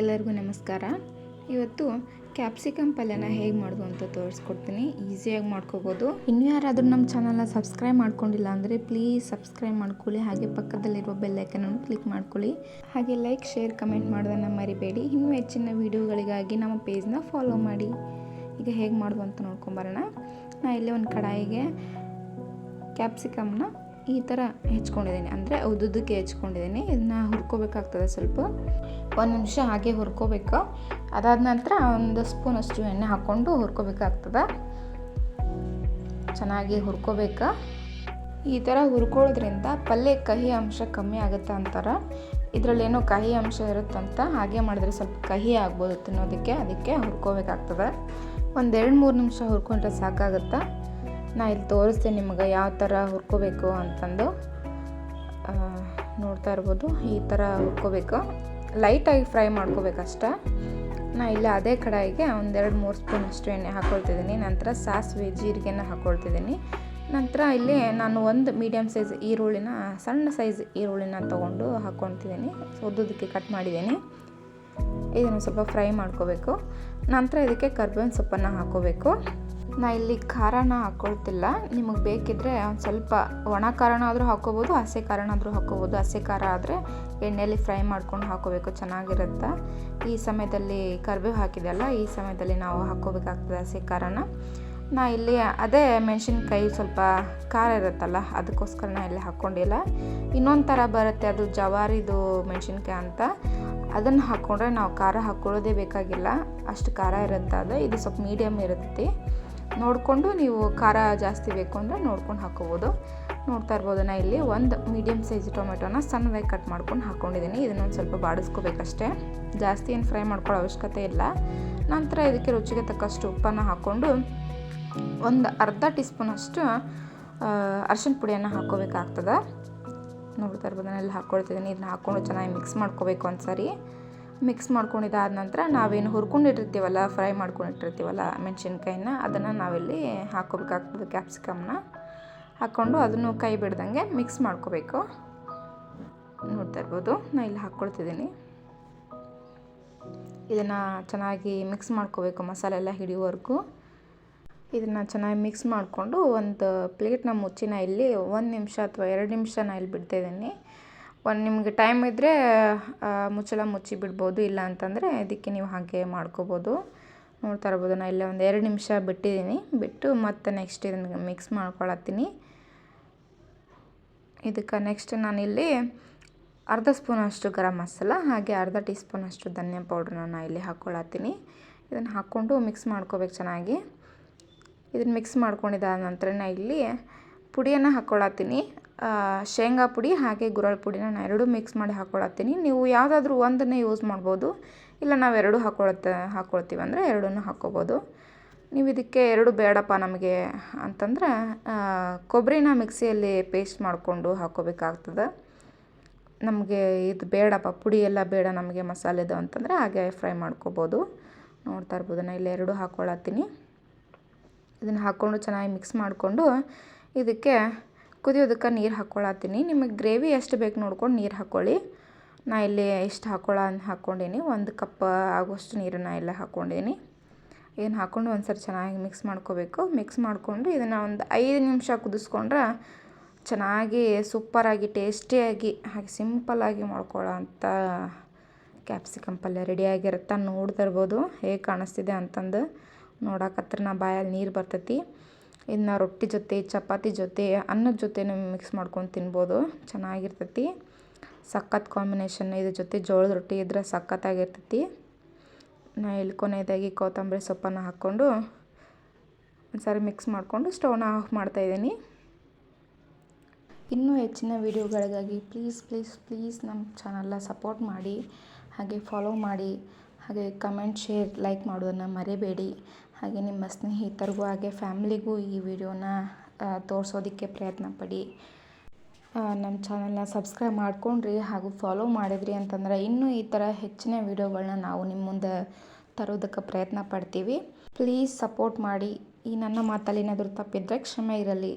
ಎಲ್ಲರಿಗೂ ನಮಸ್ಕಾರ. ಇವತ್ತು ಕ್ಯಾಪ್ಸಿಕಮ್ ಪಲ್ಯನ ಹೇಗೆ ಮಾಡೋದು ಅಂತ ತೋರಿಸ್ಕೊಡ್ತೀನಿ. ಈಸಿಯಾಗಿ ಮಾಡ್ಕೋಬೋದು. ಇನ್ನೂ ಯಾರಾದರೂ ನಮ್ಮ ಚಾನಲ್ನ ಸಬ್ಸ್ಕ್ರೈಬ್ ಮಾಡ್ಕೊಂಡಿಲ್ಲ ಅಂದರೆ ಪ್ಲೀಸ್ ಸಬ್ಸ್ಕ್ರೈಬ್ ಮಾಡ್ಕೊಳ್ಳಿ. ಹಾಗೆ ಪಕ್ಕದಲ್ಲಿರುವ ಬೆಲ್ಲೈಕನನ್ನು ಕ್ಲಿಕ್ ಮಾಡ್ಕೊಳ್ಳಿ. ಹಾಗೆ ಲೈಕ್, ಶೇರ್, ಕಮೆಂಟ್ ಮಾಡೋದನ್ನು ಮರಿಬೇಡಿ. ಇನ್ನೂ ಹೆಚ್ಚಿನ ವೀಡಿಯೋಗಳಿಗಾಗಿ ನಮ್ಮ ಪೇಜ್ನ ಫಾಲೋ ಮಾಡಿ. ಈಗ ಹೇಗೆ ಮಾಡೋದು ಅಂತ ನೋಡ್ಕೊಂಬರೋಣ. ನಾ ಇಲ್ಲೇ ಒಂದು ಕಡಾಯಿಗೆ ಕ್ಯಾಪ್ಸಿಕಮ್ನ ಈ ಥರ ಹೆಚ್ಕೊಂಡಿದ್ದೀನಿ. ಅಂದರೆ ಉದ್ದುದ್ದಕ್ಕೆ ಹೆಚ್ಕೊಂಡಿದ್ದೀನಿ. ಇದನ್ನ ಹುರ್ಕೋಬೇಕಾಗ್ತದೆ ಸ್ವಲ್ಪ. ಒಂದು ನಿಮಿಷ ಹಾಗೆ ಹುರ್ಕೋಬೇಕು. ಅದಾದ ನಂತರ ಒಂದು ಸ್ಪೂನ್ ಅಷ್ಟು ಎಣ್ಣೆ ಹಾಕ್ಕೊಂಡು ಹುರ್ಕೋಬೇಕಾಗ್ತದೆ. ಚೆನ್ನಾಗಿ ಹುರ್ಕೋಬೇಕು. ಈ ಥರ ಹುರ್ಕೊಳ್ಳೋದ್ರಿಂದ ಪಲ್ಯ ಕಹಿ ಅಂಶ ಕಮ್ಮಿ ಆಗುತ್ತೆ ಅಂತಾರೆ. ಇದರಲ್ಲೇನೋ ಕಹಿ ಅಂಶ ಇರುತ್ತಂತ ಹಾಗೆ ಮಾಡಿದ್ರೆ ಸ್ವಲ್ಪ ಕಹಿ ಆಗ್ಬೋದು ತಿನ್ನೋದಕ್ಕೆ. ಅದಕ್ಕೆ ಹುರ್ಕೋಬೇಕಾಗ್ತದೆ. ಒಂದು ಎರಡು ಮೂರು ನಿಮಿಷ ಹುರ್ಕೊಂಡ್ರೆ ಸಾಕಾಗುತ್ತೆ? ನಾ ಇಲ್ಲಿ ತೋರಿಸ್ತೀನಿ ನಿಮಗೆ ಯಾವ ಥರ ಹುರ್ಕೋಬೇಕು ಅಂತಂದು. ನೋಡ್ತಾ ಇರ್ಬೋದು, ಈ ಥರ ಹುರ್ಕೋಬೇಕು. ಲೈಟಾಗಿ ಫ್ರೈ ಮಾಡ್ಕೋಬೇಕಷ್ಟೆ ನಾ ಇಲ್ಲಿ ಅದೇ ಕಡಾಯಿಗೆ ಒಂದೆರಡು ಮೂರು ಸ್ಪೂನ್ ಅಷ್ಟು ಎಣ್ಣೆ ಹಾಕ್ಕೊಳ್ತಿದ್ದೀನಿ ನಂತರ ಸಾಸಿವೆ, ಜೀರಿಗೆನ ಹಾಕ್ಕೊಳ್ತಿದ್ದೀನಿ ನಂತರ ಇಲ್ಲಿ ನಾನು ಒಂದು ಮೀಡಿಯಮ್ ಸೈಜ್ ಈರುಳ್ಳಿನ, ಸಣ್ಣ ಸೈಜ್ ಈರುಳ್ಳಿನ ತೊಗೊಂಡು ಹಾಕ್ಕೊಳ್ತಿದ್ದೀನಿ ಉದ್ದುದಕ್ಕೆ ಕಟ್ ಮಾಡಿದ್ದೀನಿ. ಇದನ್ನು ಸ್ವಲ್ಪ ಫ್ರೈ ಮಾಡ್ಕೋಬೇಕು. ನಂತರ ಇದಕ್ಕೆ ಕರ್ಬೇವಿನ ಸೊಪ್ಪನ್ನು ಹಾಕ್ಕೋಬೇಕು ನಾ ಇಲ್ಲಿ ಖಾರನ ಹಾಕ್ಕೊಳ್ತಿಲ್ಲ ನಿಮಗೆ ಬೇಕಿದ್ದರೆ ಒಂದು ಸ್ವಲ್ಪ ಒಣ ಖಾರನ ಆದರೂ ಹಾಕ್ಕೋಬೋದು ಹಸಿ ಖಾರನ ಆದರೂ ಹಾಕ್ಕೋಬೋದು ಹಸಿ ಖಾರ ಆದರೆ ಎಣ್ಣೆಯಲ್ಲಿ ಫ್ರೈ ಮಾಡ್ಕೊಂಡು ಹಾಕ್ಕೋಬೇಕು ಚೆನ್ನಾಗಿರುತ್ತೆ? ಈ ಸಮಯದಲ್ಲಿ ಕರಿಬೇವು ಹಾಕಿದೆಯಲ್ಲ, ಈ ಸಮಯದಲ್ಲಿ ನಾವು ಹಾಕ್ಕೋಬೇಕಾಗ್ತದೆ ಹಸಿ ಖಾರನ. ನಾ ಇಲ್ಲಿ ಅದೇ ಮೆಣಸಿನ್ಕಾಯಿ ಸ್ವಲ್ಪ ಖಾರ ಇರುತ್ತಲ್ಲ, ಅದಕ್ಕೋಸ್ಕರ ನಾ ಇಲ್ಲಿ ಹಾಕ್ಕೊಂಡಿಲ್ಲ ಇನ್ನೊಂದು ಥರ ಬರುತ್ತೆ ಅದು ಜವಾರಿದು ಮೆಣಸಿನ್ಕಾಯಿ ಅಂತ. ಅದನ್ನು ಹಾಕ್ಕೊಂಡ್ರೆ ನಾವು ಖಾರ ಹಾಕ್ಕೊಳ್ಳೋದೇ ಬೇಕಾಗಿಲ್ಲ. ಅಷ್ಟು ಖಾರ ಇರುತ್ತೆ ಅದು. ಇದು ಸ್ವಲ್ಪ ಮೀಡಿಯಮ್ ಇರುತ್ತೆ. ನೋಡಿಕೊಂಡು ನೀವು ಖಾರ ಜಾಸ್ತಿ ಬೇಕು ಅಂದರೆ ನೋಡ್ಕೊಂಡು ಹಾಕ್ಕೋಬೋದು ನೋಡ್ತಾ ಇರ್ಬೋದು ನಾ ಇಲ್ಲಿ ಒಂದು ಮೀಡಿಯಮ್ ಸೈಜ್ ಟೊಮೆಟೊನ ಸಣ್ಣವಾಗಿ ಕಟ್ ಮಾಡ್ಕೊಂಡು ಹಾಕ್ಕೊಂಡಿದ್ದೀನಿ ಇದನ್ನೊಂದು ಸ್ವಲ್ಪ ಬಾಡಿಸ್ಕೋಬೇಕಷ್ಟೇ. ಜಾಸ್ತಿ ಏನು ಫ್ರೈ ಮಾಡ್ಕೊಳ್ಳೋ ಅವಶ್ಯಕತೆ ಇಲ್ಲ. ನಂತರ ಇದಕ್ಕೆ ರುಚಿಗೆ ತಕ್ಕಷ್ಟು ಉಪ್ಪನ್ನು ಹಾಕ್ಕೊಂಡು ಒಂದು ಅರ್ಧ ಟೀ ಸ್ಪೂನಷ್ಟು ಅರ್ಶಿಣ ಪುಡಿಯನ್ನು ಹಾಕ್ಕೋಬೇಕಾಗ್ತದೆ ನೋಡ್ತಾ ಇರ್ಬೋದು ನಾನು ಇಲ್ಲಿ ಹಾಕ್ಕೊಳ್ತಿದ್ದೀನಿ ಇದನ್ನ ಹಾಕ್ಕೊಂಡು ಚೆನ್ನಾಗಿ ಮಿಕ್ಸ್ ಮಾಡ್ಕೋಬೇಕು ಒಂದು ಸರಿ ಮಿಕ್ಸ್ ಮಾಡ್ಕೊಂಡಿದ್ದಾದ ನಂತರ ನಾವೇನು ಹುರ್ಕೊಂಡಿಟ್ಟಿರ್ತೀವಲ್ಲ ಫ್ರೈ ಮಾಡ್ಕೊಂಡಿಟ್ಟಿರ್ತೀವಲ್ಲ ಮೆಣಸಿನ್ಕಾಯಿನ, ಅದನ್ನು ನಾವಿಲ್ಲಿ ಹಾಕೋಬೇಕಾಗ್ತದೆ ಕ್ಯಾಪ್ಸಿಕಮ್ನ ಹಾಕ್ಕೊಂಡು ಅದನ್ನು ಕೈ ಬಿಡ್ದಂಗೆ ಮಿಕ್ಸ್ ಮಾಡ್ಕೋಬೇಕು. ನೋಡ್ತಾ ಇರ್ಬೋದು ನಾನು ಇಲ್ಲಿ ಹಾಕ್ಕೊಳ್ತಿದ್ದೀನಿ. ಇದನ್ನು ಚೆನ್ನಾಗಿ ಮಿಕ್ಸ್ ಮಾಡ್ಕೋಬೇಕು, ಮಸಾಲೆ ಎಲ್ಲ ಹಿಡಿಯೋವರೆಗೂ. ಇದನ್ನು ಚೆನ್ನಾಗಿ ಮಿಕ್ಸ್ ಮಾಡಿಕೊಂಡು ಒಂದು ಪ್ಲೇಟ್ನ ಮುಚ್ಚಿನ ಇಲ್ಲಿ ಒಂದು ನಿಮಿಷ ಅಥವಾ ಎರಡು ನಿಮಿಷ ನಾನು ಇಲ್ಲಿ ಬಿಡ್ತಾ ಇದ್ದೀನಿ. ಒಂದು ನಿಮಗೆ ಟೈಮ್ ಇದ್ದರೆ ಮುಚ್ಚಳ ಮುಚ್ಚಿ ಬಿಡ್ಬೋದು ಇಲ್ಲ ಅಂತಂದರೆ ಇದಕ್ಕೆ ನೀವು ಹಾಗೆ ಮಾಡ್ಕೋಬೋದು. ನೋಡ್ತಾ ಇರ್ಬೋದು ನಾನು ಇಲ್ಲೇ ಒಂದು ಎರಡು ನಿಮಿಷ ಬಿಟ್ಟಿದ್ದೀನಿ. ಬಿಟ್ಟು ಮತ್ತೆ ನೆಕ್ಸ್ಟ್ ಇದನ್ನು ಮಿಕ್ಸ್ ಮಾಡ್ಕೊಳತ್ತೀನಿ. ಇದಕ್ಕೆ ನೆಕ್ಸ್ಟ್ ನಾನಿಲ್ಲಿ ಅರ್ಧ ಸ್ಪೂನಷ್ಟು ಗರಂ ಮಸಾಲ, ಹಾಗೆ ಅರ್ಧ ಟೀ ಸ್ಪೂನಷ್ಟು ಧನಿಯಾ ಪೌಡ್ರನ್ನ ನಾನು ಇಲ್ಲಿ ಹಾಕ್ಕೊಳತ್ತೀನಿ ಇದನ್ನು ಹಾಕ್ಕೊಂಡು ಮಿಕ್ಸ್ ಮಾಡ್ಕೋಬೇಕು ಚೆನ್ನಾಗಿ. ಇದನ್ನು ಮಿಕ್ಸ್ ಮಾಡ್ಕೊಂಡಿದ್ದಾದ ನಂತರ ನಾ ಇಲ್ಲಿ ಪುಡಿಯನ್ನು ಹಾಕ್ಕೊಳತ್ತೀನಿ ಶೇಂಗಾ ಪುಡಿ ಹಾಗೆ ಗುರಳ್ ಪುಡಿನ ನಾನು ಎರಡೂ ಮಿಕ್ಸ್ ಮಾಡಿ ಹಾಕ್ಕೊಳತ್ತೀನಿ ನೀವು ಯಾವುದಾದ್ರೂ ಒಂದನ್ನೇ ಯೂಸ್ ಮಾಡ್ಬೋದು. ಇಲ್ಲ ನಾವು ಎರಡೂ ಹಾಕ್ಕೊಳತ್ತೆ ಹಾಕ್ಕೊಳ್ತೀವಿ ಅಂದರೆ ಎರಡನ್ನೂ ಹಾಕ್ಕೋಬೋದು ನೀವು ಇದಕ್ಕೆ ಎರಡು ಬೇಡಪ್ಪ ನಮಗೆ ಅಂತಂದ್ರೆ ಕೊಬ್ಬರಿನ ಮಿಕ್ಸಿಯಲ್ಲಿ ಪೇಸ್ಟ್ ಮಾಡಿಕೊಂಡು ಹಾಕ್ಕೋಬೇಕಾಗ್ತದೆ ನಮಗೆ ಇದು ಬೇಡಪ್ಪ, ಪುಡಿ ಎಲ್ಲ ಬೇಡ ನಮಗೆ ಮಸಾಲೆದು ಅಂತಂದರೆ ಹಾಗೆ ಫ್ರೈ ಮಾಡ್ಕೋಬೋದು. ನೋಡ್ತಾ ಇರ್ಬೋದು ನಾನು ಇಲ್ಲಿ ಎರಡು ಹಾಕ್ಕೊಳತ್ತೀನಿ ಇದನ್ನು ಹಾಕ್ಕೊಂಡು ಚೆನ್ನಾಗಿ ಮಿಕ್ಸ್ ಮಾಡಿಕೊಂಡು ಇದಕ್ಕೆ ಕುದಿಯೋದಕ್ಕೆ ನೀರು ಹಾಕ್ಕೊಳತ್ತೀನಿ ನಿಮಗೆ ಗ್ರೇವಿ ಎಷ್ಟು ಬೇಕು ನೋಡ್ಕೊಂಡು ನೀರು ಹಾಕ್ಕೊಳ್ಳಿ ನಾ ಇಲ್ಲಿ ಎಷ್ಟು ಹಾಕ್ಕೊಳ್ಳೋ ಅಂತ ಹಾಕ್ಕೊಂಡೀನಿ ಒಂದು ಕಪ್ ಆಗುವಷ್ಟು ನೀರನ್ನು ಎಲ್ಲ ಹಾಕ್ಕೊಂಡಿದ್ದೀನಿ ಏನು ಹಾಕ್ಕೊಂಡು ಒಂದು ಸರಿ ಚೆನ್ನಾಗಿ ಮಿಕ್ಸ್ ಮಾಡ್ಕೋಬೇಕು. ಮಿಕ್ಸ್ ಮಾಡಿಕೊಂಡು ಇದನ್ನು ಒಂದು ಐದು ನಿಮಿಷ ಕುದಿಸ್ಕೊಂಡ್ರೆ ಚೆನ್ನಾಗಿ ಸೂಪರಾಗಿ ಟೇಸ್ಟಿಯಾಗಿ ಹಾಗೆ ಸಿಂಪಲ್ಲಾಗಿ ಮಾಡ್ಕೊಳ್ಳೋ ಅಂಥ ಕ್ಯಾಪ್ಸಿಕಮ್ ಪಲ್ಯ ರೆಡಿಯಾಗಿರುತ್ತೆ ನೋಡ್ತಾ ಇರ್ಬೋದು ಹೇಗೆ ಕಾಣಿಸ್ತಿದೆ ಅಂತಂದು ನೋಡಕತ್ರ ನಾ ಬಾಯಲ್ಲಿ ನೀರು ಬರ್ತೈತಿ. ಇದನ್ನ ರೊಟ್ಟಿ ಜೊತೆ, ಚಪಾತಿ ಜೊತೆ, ಅನ್ನದ ಜೊತೆ ಮಿಕ್ಸ್ ಮಾಡ್ಕೊಂಡು ತಿನ್ಬೋದು. ಚೆನ್ನಾಗಿರ್ತೈತಿ. ಸಖತ್ ಕಾಂಬಿನೇಷನ್ ಇದ್ರ ಜೊತೆ ಜೋಳದ ರೊಟ್ಟಿ ಇದ್ರೆ ಸಖತ್ತಾಗಿರ್ತೈತಿ. ನಾ ಇಲ್ಲಿ ಕೊನೆಯದಾಗಿ ಕೊತ್ತಂಬರಿ ಸೊಪ್ಪನ್ನು ಹಾಕ್ಕೊಂಡು ಒಂದು ಸಾರಿ ಮಿಕ್ಸ್ ಮಾಡಿಕೊಂಡು ಸ್ಟವ್ನ ಆಫ್ ಮಾಡ್ತಾಯಿದ್ದೀನಿ ಇನ್ನೂ ಹೆಚ್ಚಿನ ವೀಡಿಯೋಗಳಿಗಾಗಿ ಪ್ಲೀಸ್ ಪ್ಲೀಸ್ ಪ್ಲೀಸ್ ನಮ್ಮ ಚಾನಲ್ನ ಸಪೋರ್ಟ್ ಮಾಡಿ, ಹಾಗೆ ಫಾಲೋ ಮಾಡಿ, ಹಾಗೆ ಕಮೆಂಟ್ ಶೇರ್ ಲೈಕ್ ಮಾಡೋದನ್ನು ಮರಿಬೇಡಿ. ಹಾಗೆ ನಿಮ್ಮ ಸ್ನೇಹಿತರಿಗೂ ಹಾಗೆ ಫ್ಯಾಮ್ಲಿಗೂ ಈ ವಿಡಿಯೋನ ತೋರಿಸೋದಕ್ಕೆ ಪ್ರಯತ್ನ ಪಡಿ. ನಮ್ಮ ಚಾನಲ್ನ ಸಬ್ಸ್ಕ್ರೈಬ್ ಮಾಡ್ಕೊಂಡ್ರಿ ಹಾಗೂ ಫಾಲೋ ಮಾಡಿದ್ರಿ ಅಂತಂದ್ರೆ ಇನ್ನೂ ಈ ಥರ ಹೆಚ್ಚಿನ ವಿಡಿಯೋಗಳನ್ನ ನಾವು ನಿಮ್ಮ ಮುಂದೆ ತರೋದಕ್ಕೆ ಪ್ರಯತ್ನ ಪಡ್ತೀವಿ. ಪ್ಲೀಸ್ ಸಪೋರ್ಟ್ ಮಾಡಿ. ಈ ನನ್ನ ಮಾತಲ್ಲಿ ಏನಾದರೂ ತಪ್ಪಿದ್ರೆ ಕ್ಷಮೆ ಇರಲಿ.